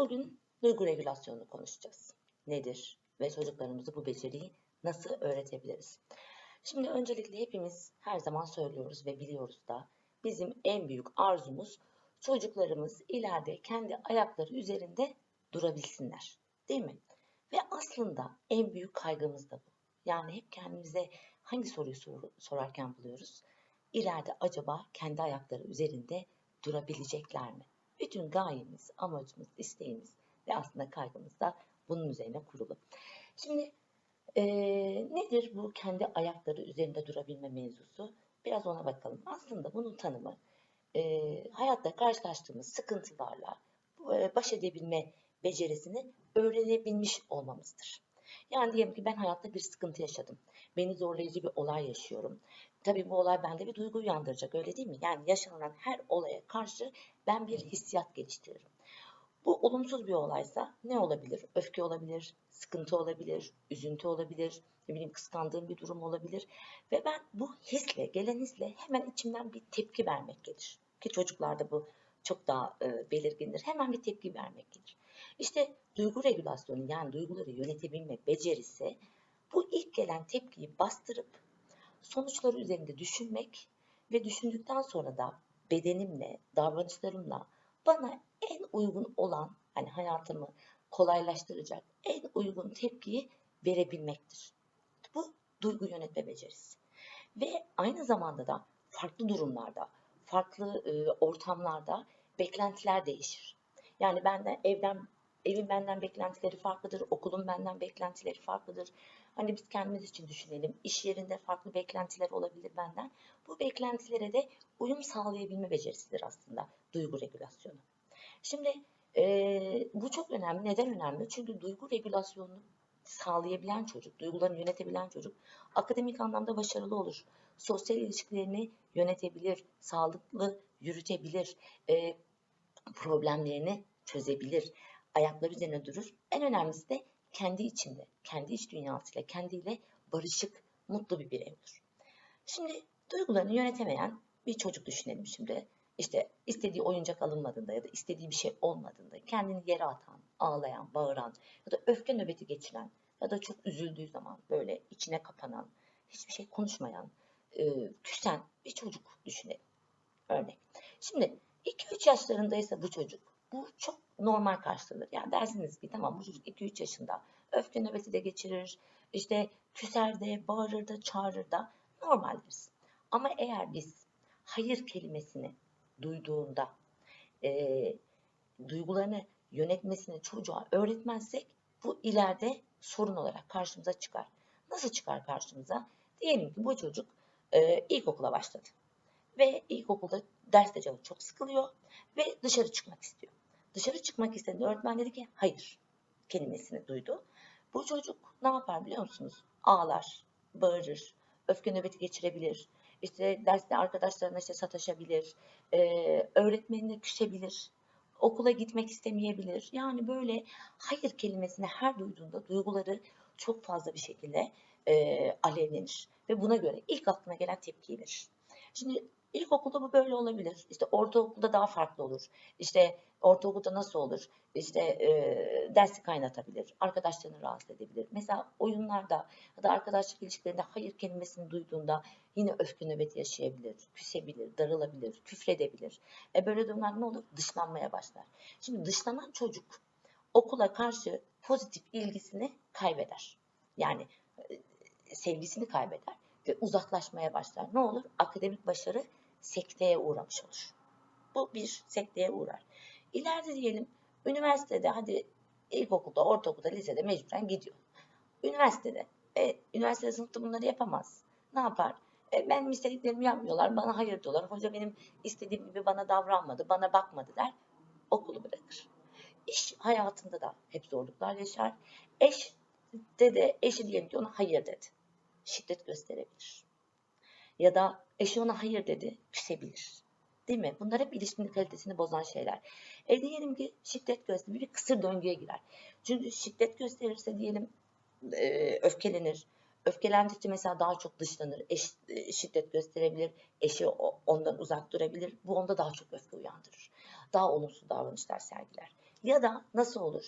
Bugün duygu regülasyonunu konuşacağız. Nedir ve çocuklarımıza bu beceriyi nasıl öğretebiliriz? Şimdi öncelikle hepimiz her zaman söylüyoruz ve biliyoruz da bizim en büyük arzumuz çocuklarımız ileride kendi ayakları üzerinde durabilsinler. Değil mi? Ve aslında en büyük kaygımız da bu. Yani hep kendimize hangi soruyu sor- sorarken buluyoruz? İleride acaba kendi ayakları üzerinde durabilecekler mi? Bütün gayemiz, amacımız, isteğimiz ve aslında kaygımız da bunun üzerine kurulu. Şimdi eee, nedir bu kendi ayakları üzerinde durabilme mevzusu? Biraz ona bakalım. Aslında bunun tanımı eee, hayatta karşılaştığımız sıkıntılarla eee, baş edebilme becerisini öğrenebilmiş olmamızdır. Yani diyelim ki ben hayatta bir sıkıntı yaşadım. Beni zorlayıcı bir olay yaşıyorum. Tabii bu olay bende bir duygu uyandıracak öyle değil mi? Yani yaşanan her olaya karşı ben bir hissiyat geliştiririm. Bu olumsuz bir olaysa ne olabilir? Öfke olabilir, sıkıntı olabilir, üzüntü olabilir, ne bileyim kıskandığım bir durum olabilir. Ve ben bu hisle, gelen hisle hemen içimden bir tepki vermek gelir. Ki çocuklarda bu çok daha e, belirgindir. Hemen bir tepki vermek gelir. İşte duygu regülasyonu yani duyguları yönetebilme becerisi bu ilk gelen tepkiyi bastırıp sonuçları üzerinde düşünmek ve düşündükten sonra da bedenimle, davranışlarımla bana en uygun olan, hani hayatımı kolaylaştıracak en uygun tepkiyi verebilmektir. Bu duygu yönetme becerisi. Ve aynı zamanda da farklı durumlarda, farklı e, ortamlarda beklentiler değişir. Yani benden evden evin benden beklentileri farklıdır, okulun benden beklentileri farklıdır. Hani biz kendimiz için düşünelim. İş yerinde farklı beklentiler olabilir benden. Bu beklentilere de uyum sağlayabilme becerisidir aslında duygu regülasyonu. Şimdi e, bu çok önemli. Neden önemli? Çünkü duygu regülasyonunu sağlayabilen çocuk, duygularını yönetebilen çocuk akademik anlamda başarılı olur. Sosyal ilişkilerini yönetebilir, sağlıklı yürütebilir, e, problemlerini çözebilir, ayakları üzerine durur. En önemlisi de kendi içinde, kendi iç dünyasıyla, kendiyle barışık, mutlu bir birey olur. Şimdi duygularını yönetemeyen bir çocuk düşünelim şimdi. İşte istediği oyuncak alınmadığında ya da istediği bir şey olmadığında kendini yere atan, ağlayan, bağıran ya da öfke nöbeti geçiren ya da çok üzüldüğü zaman böyle içine kapanan, hiçbir şey konuşmayan, e, küsen bir çocuk düşünelim. Örnek. Şimdi 2-3 yaşlarındaysa bu çocuk bu çok normal karşılanır. Yani dersiniz ki tamam bu çocuk 2-3 yaşında öfke nöbeti de geçirir, işte küser de, bağırır da, çağırır da normaldir. Ama eğer biz hayır kelimesini duyduğunda e, duygularını yönetmesini çocuğa öğretmezsek bu ileride sorun olarak karşımıza çıkar. Nasıl çıkar karşımıza? Diyelim ki bu çocuk e, ilkokula başladı ve ilkokulda derste canı çok sıkılıyor ve dışarı çıkmak istiyor. Dışarı çıkmak istediğinde öğretmen dedi ki hayır kelimesini duydu. Bu çocuk ne yapar biliyor musunuz? Ağlar, bağırır, öfke nöbeti geçirebilir. İşte derste arkadaşlarına işte sataşabilir, e, öğretmenine küsebilir, okula gitmek istemeyebilir. Yani böyle hayır kelimesini her duyduğunda duyguları çok fazla bir şekilde e, alevlenir ve buna göre ilk aklına gelen tepkiyi verir. Şimdi İlkokulda bu böyle olabilir. İşte ortaokulda daha farklı olur. İşte ortaokulda nasıl olur? İşte e, dersi kaynatabilir. Arkadaşlarını rahatsız edebilir. Mesela oyunlarda ya da arkadaşlık ilişkilerinde hayır kelimesini duyduğunda yine öfke nöbeti yaşayabilir, küsebilir, darılabilir, küfredebilir. E böyle durumlarda ne olur? Dışlanmaya başlar. Şimdi dışlanan çocuk okula karşı pozitif ilgisini kaybeder. Yani e, sevgisini kaybeder ve uzaklaşmaya başlar. Ne olur? Akademik başarı sekteye uğramış olur. Bu bir sekteye uğrar. İleride diyelim üniversitede hadi ilkokulda, ortaokulda, lisede mecburen gidiyor. Üniversitede, e, üniversite sınıfta bunları yapamaz. Ne yapar? E, benim istediklerimi yapmıyorlar, bana hayır diyorlar. Hoca benim istediğim gibi bana davranmadı, bana bakmadı der. Okulu bırakır. İş hayatında da hep zorluklar yaşar. Eş de de eşi diyelim ki ona hayır dedi. Şiddet gösterebilir ya da eşi ona hayır dedi, küsebilir. Değil mi? Bunlar hep ilişkinin kalitesini bozan şeyler. E diyelim ki şiddet gösterir, bir kısır döngüye girer. Çünkü şiddet gösterirse diyelim e, öfkelenir. Öfkelendikçe mesela daha çok dışlanır. Eş, e, şiddet gösterebilir. Eşi ondan uzak durabilir. Bu onda daha çok öfke uyandırır. Daha olumsuz davranışlar sergiler. Ya da nasıl olur?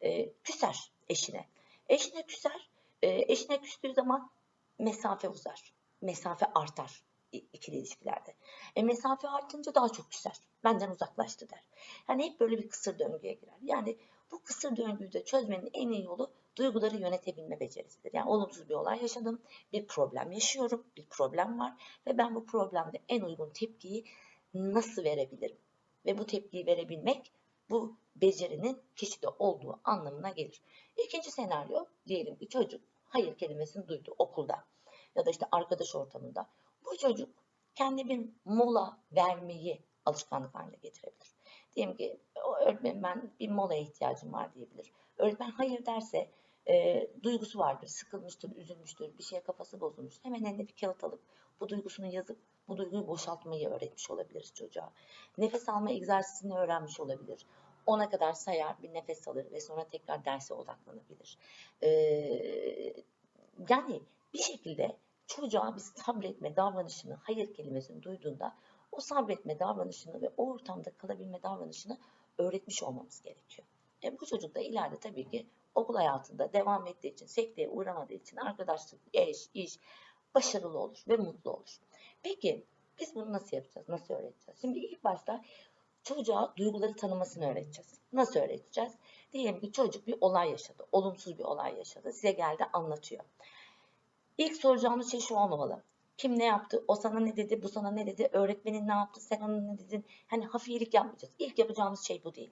E, küser eşine. Eşine küser. E, eşine küstüğü zaman mesafe uzar. Mesafe artar ikili ilişkilerde. E, mesafe artınca daha çok küser. Benden uzaklaştı der. Yani hep böyle bir kısır döngüye girer. Yani bu kısır döngüyü de çözmenin en iyi yolu duyguları yönetebilme becerisidir. Yani olumsuz bir olay yaşadım, bir problem yaşıyorum, bir problem var ve ben bu problemde en uygun tepkiyi nasıl verebilirim? Ve bu tepkiyi verebilmek bu becerinin kişide olduğu anlamına gelir. İkinci senaryo diyelim ki çocuk hayır kelimesini duydu okulda ya da işte arkadaş ortamında. Bu çocuk kendi bir mola vermeyi alışkanlık haline getirebilir. Diyelim ki o öğretmenim ben bir molaya ihtiyacım var diyebilir. Öğretmen hayır derse e, duygusu vardır, sıkılmıştır, üzülmüştür, bir şeye kafası bozulmuş. Hemen eline bir kağıt alıp bu duygusunu yazıp bu duyguyu boşaltmayı öğretmiş olabiliriz çocuğa. Nefes alma egzersizini öğrenmiş olabilir. Ona kadar sayar, bir nefes alır ve sonra tekrar derse odaklanabilir. Ee, yani bir şekilde çocuğa bir sabretme davranışını, hayır kelimesini duyduğunda o sabretme davranışını ve o ortamda kalabilme davranışını öğretmiş olmamız gerekiyor. E, bu çocuk da ileride tabii ki okul hayatında devam ettiği için, sekteye uğramadığı için arkadaşlık, eş, iş başarılı olur ve mutlu olur. Peki biz bunu nasıl yapacağız, nasıl öğreteceğiz? Şimdi ilk başta çocuğa duyguları tanımasını öğreteceğiz. Nasıl öğreteceğiz? Diyelim ki çocuk bir olay yaşadı, olumsuz bir olay yaşadı. Size geldi anlatıyor. İlk soracağımız şey şu olmamalı. Kim ne yaptı? O sana ne dedi? Bu sana ne dedi? Öğretmenin ne yaptı? Sen ona ne dedin? Hani hafiyelik yapmayacağız. İlk yapacağımız şey bu değil.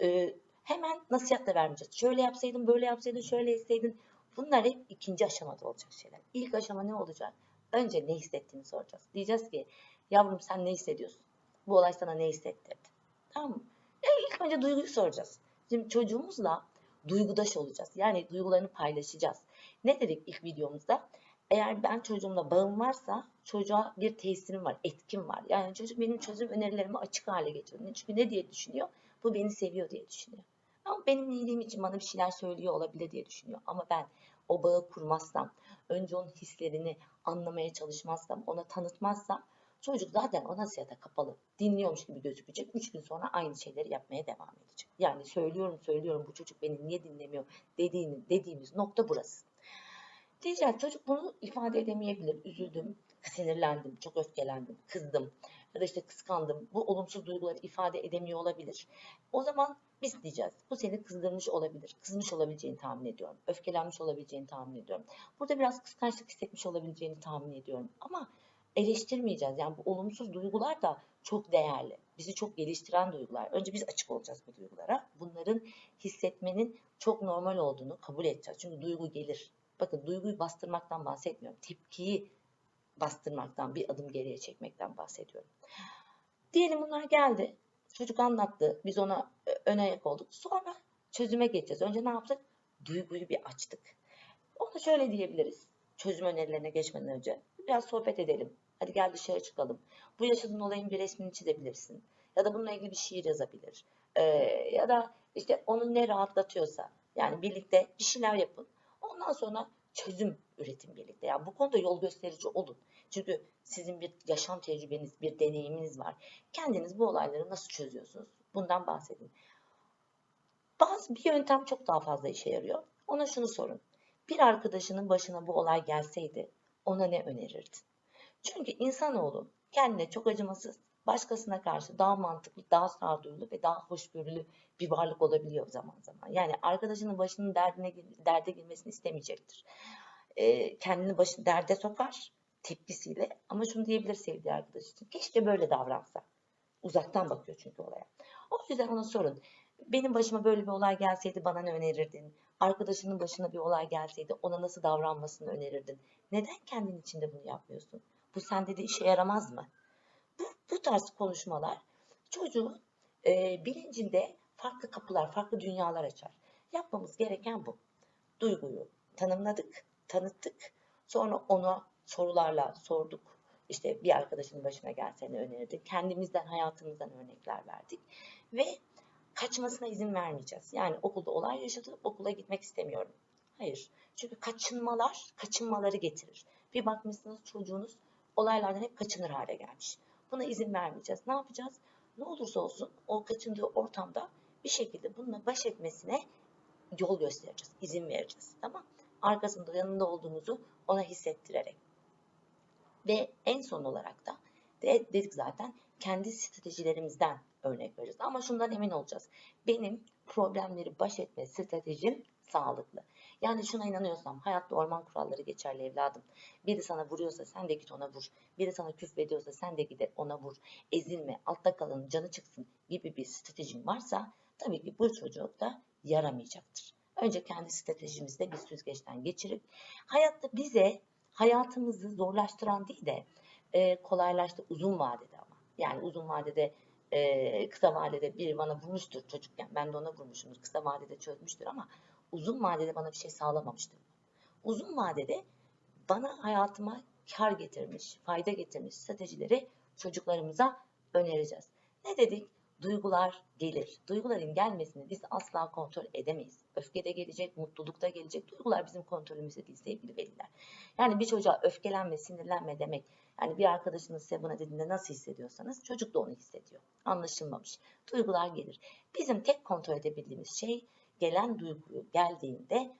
Ee, hemen nasihat da vermeyeceğiz. Şöyle yapsaydın, böyle yapsaydın, şöyle etseydin. Bunlar hep ikinci aşamada olacak şeyler. İlk aşama ne olacak? Önce ne hissettiğini soracağız. Diyeceğiz ki yavrum sen ne hissediyorsun? Bu olay sana ne hissettirdi? Tamam mı? E, ilk önce duyguyu soracağız. Şimdi çocuğumuzla duygudaş olacağız. Yani duygularını paylaşacağız. Ne dedik ilk videomuzda? Eğer ben çocuğumla bağım varsa çocuğa bir tesirim var, etkim var. Yani çocuk benim çözüm önerilerimi açık hale getiriyor. Çünkü ne diye düşünüyor? Bu beni seviyor diye düşünüyor. Ama benim iyiliğim için bana bir şeyler söylüyor olabilir diye düşünüyor. Ama ben o bağı kurmazsam, önce onun hislerini anlamaya çalışmazsam, ona tanıtmazsam çocuk zaten o nasihata kapalı. Dinliyormuş gibi gözükecek. Üç gün sonra aynı şeyleri yapmaya devam edecek. Yani söylüyorum söylüyorum bu çocuk beni niye dinlemiyor dediğini, dediğimiz nokta burası. Diyeceğiz çocuk bunu ifade edemeyebilir. Üzüldüm, sinirlendim, çok öfkelendim, kızdım ya da işte kıskandım. Bu olumsuz duyguları ifade edemiyor olabilir. O zaman biz diyeceğiz. Bu seni kızdırmış olabilir. Kızmış olabileceğini tahmin ediyorum. Öfkelenmiş olabileceğini tahmin ediyorum. Burada biraz kıskançlık hissetmiş olabileceğini tahmin ediyorum. Ama eleştirmeyeceğiz. Yani bu olumsuz duygular da çok değerli. Bizi çok geliştiren duygular. Önce biz açık olacağız bu duygulara. Bunların hissetmenin çok normal olduğunu kabul edeceğiz. Çünkü duygu gelir. Bakın duyguyu bastırmaktan bahsetmiyorum. Tepkiyi bastırmaktan, bir adım geriye çekmekten bahsediyorum. Diyelim bunlar geldi. Çocuk anlattı. Biz ona e, ön ayak olduk. Sonra çözüme geçeceğiz. Önce ne yaptık? Duyguyu bir açtık. Onu şöyle diyebiliriz. Çözüm önerilerine geçmeden önce. Biraz sohbet edelim. Hadi gel dışarı çıkalım. Bu yaşadığın olayın bir resmini çizebilirsin. Ya da bununla ilgili bir şiir yazabilir. Ee, ya da işte onu ne rahatlatıyorsa. Yani birlikte bir şeyler yapın. Ondan sonra çözüm üretim birlikte. Yani bu konuda yol gösterici olun. Çünkü sizin bir yaşam tecrübeniz, bir deneyiminiz var. Kendiniz bu olayları nasıl çözüyorsunuz? Bundan bahsedin. Bazı bir yöntem çok daha fazla işe yarıyor. Ona şunu sorun. Bir arkadaşının başına bu olay gelseydi ona ne önerirdin? Çünkü insanoğlu kendine çok acımasız, başkasına karşı daha mantıklı, daha sağduyulu ve daha hoşgörülü bir varlık olabiliyor zaman zaman. Yani arkadaşının başının derdine derde girmesini istemeyecektir. E, kendini başını derde sokar tepkisiyle ama şunu diyebilir sevdiği arkadaş için. Keşke böyle davransa. Uzaktan bakıyor çünkü olaya. O yüzden ona sorun. Benim başıma böyle bir olay gelseydi bana ne önerirdin? Arkadaşının başına bir olay gelseydi ona nasıl davranmasını önerirdin? Neden kendin içinde bunu yapmıyorsun? Bu sende de işe yaramaz mı? Bu, bu tarz konuşmalar çocuğun e, bilincinde farklı kapılar, farklı dünyalar açar. Yapmamız gereken bu. Duyguyu tanımladık, tanıttık. Sonra ona sorularla sorduk. İşte bir arkadaşının başına gelsene önerirdik. Kendimizden, hayatımızdan örnekler verdik. Ve kaçmasına izin vermeyeceğiz. Yani okulda olay yaşadı, okula gitmek istemiyorum. Hayır. Çünkü kaçınmalar, kaçınmaları getirir. Bir bakmışsınız çocuğunuz olaylardan hep kaçınır hale gelmiş. Buna izin vermeyeceğiz. Ne yapacağız? Ne olursa olsun o kaçındığı ortamda bir şekilde bununla baş etmesine yol göstereceğiz, izin vereceğiz. Tamam? Arkasında yanında olduğumuzu ona hissettirerek. Ve en son olarak da de, dedik zaten kendi stratejilerimizden örnek vereceğiz. Ama şundan emin olacağız. Benim problemleri baş etme stratejim sağlıklı. Yani şuna inanıyorsam hayatta orman kuralları geçerli evladım. Biri sana vuruyorsa sen de git ona vur. Biri sana küfrediyorsa sen de gidip ona vur. Ezilme, altta kalın, canı çıksın gibi bir stratejin varsa tabii ki bu çocuk da yaramayacaktır. Önce kendi stratejimizde bir süzgeçten geçirip hayatta bize hayatımızı zorlaştıran değil de e, kolaylaştı uzun vadede ama. Yani uzun vadede e, kısa vadede biri bana vurmuştur çocukken. Ben de ona vurmuşumdur. Kısa vadede çözmüştür ama uzun vadede bana bir şey sağlamamıştır. Uzun vadede bana hayatıma kar getirmiş, fayda getirmiş stratejileri çocuklarımıza önereceğiz. Ne dedik? Duygular gelir. Duyguların gelmesini biz asla kontrol edemeyiz. Öfke de gelecek, mutluluk da gelecek. Duygular bizim kontrolümüzde değil sevgili veliler. Yani bir çocuğa öfkelenme, sinirlenme demek. Yani bir arkadaşınız size buna dediğinde nasıl hissediyorsanız çocuk da onu hissediyor. Anlaşılmamış. Duygular gelir. Bizim tek kontrol edebildiğimiz şey gelen duyguyu geldiğinde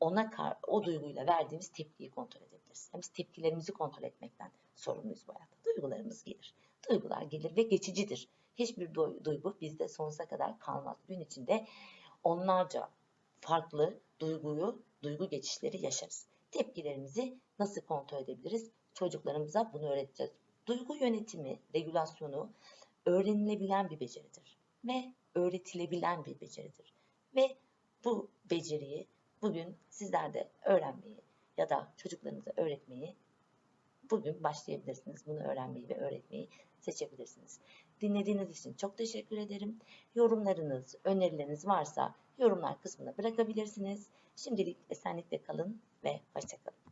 ona kar, o duyguyla verdiğimiz tepkiyi kontrol edebiliriz. Yani tepkilerimizi kontrol etmekten sorumluyuz bu hayatta. Duygularımız gelir. Duygular gelir ve geçicidir. Hiçbir duygu bizde sonsuza kadar kalmaz. Gün içinde onlarca farklı duyguyu, duygu geçişleri yaşarız. Tepkilerimizi nasıl kontrol edebiliriz? Çocuklarımıza bunu öğreteceğiz. Duygu yönetimi, regülasyonu öğrenilebilen bir beceridir ve öğretilebilen bir beceridir. Ve bu beceriyi bugün sizler de öğrenmeyi ya da çocuklarınıza öğretmeyi bugün başlayabilirsiniz. Bunu öğrenmeyi ve öğretmeyi seçebilirsiniz. Dinlediğiniz için çok teşekkür ederim. Yorumlarınız, önerileriniz varsa yorumlar kısmına bırakabilirsiniz. Şimdilik esenlikle kalın ve hoşçakalın.